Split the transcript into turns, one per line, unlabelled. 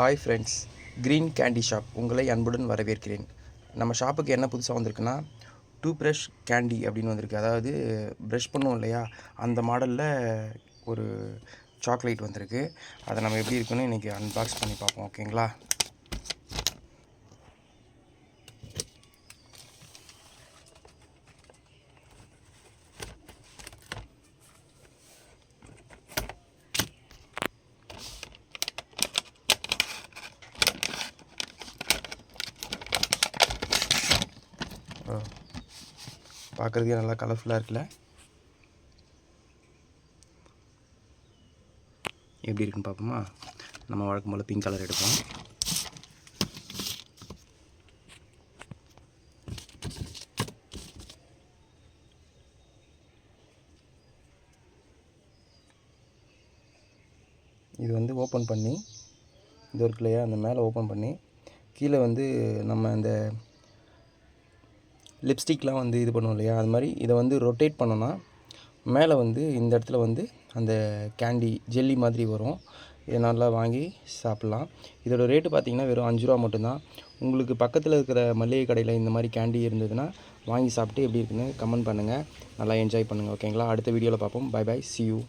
Hi friends green candy shop உங்களை அன்புடன் வரவேற்கிறேன். நம்ம ஷாப்புக்கு என்ன புதுசாக வந்திருக்குன்னா டூ ப்ரஷ் கேண்டி அப்படின்னு வந்திருக்கு. அதாவது ப்ரஷ் பண்ணுவோம் இல்லையா? அந்த மாடலில் ஒரு சாக்லேட் வந்திருக்கு. அதை நம்ம எப்படி இருக்குன்னு இன்றைக்கி அன்பாக்ஸ் பண்ணி பார்ப்போம் ஓகேங்களா பார்க்குறதுக்கே நல்லா கலர்ஃபுல்லாக இருக்குல்ல? எப்படி இருக்குன்னு பார்ப்போமா? நம்ம வழக்கம் போல் பிங்க் கலர் எடுப்போம். இது வந்து ஓப்பன் பண்ணி இது ஒரு இல்லையா அந்த மேலே ஓப்பன் பண்ணி கீழே வந்து நம்ம இந்த லிப்ஸ்டிக்லாம் வந்து இது பண்ணுவோம் இல்லையா? அது மாதிரி இதை வந்து ரொட்டேட் பண்ணோன்னா மேலே வந்து இந்த இடத்துல வந்து அந்த கேண்டி ஜெல்லி மாதிரி வரும். இதை நல்லா வாங்கி சாப்பிட்லாம். இதோட ரேட்டு பார்த்தீங்கன்னா வெறும் அஞ்சு ரூபா மட்டும்தான். உங்களுக்கு பக்கத்தில் இருக்கிற மளிகை கடையில் இந்த மாதிரி கேண்டி இருந்ததுன்னா வாங்கி சாப்பிட்டு எப்படி இருக்குன்னு கமெண்ட் பண்ணுங்கள் நல்லா என்ஜாய் பண்ணுங்கள் ஓகேங்களா அடுத்த வீடியோவில் பார்ப்போம். By by C you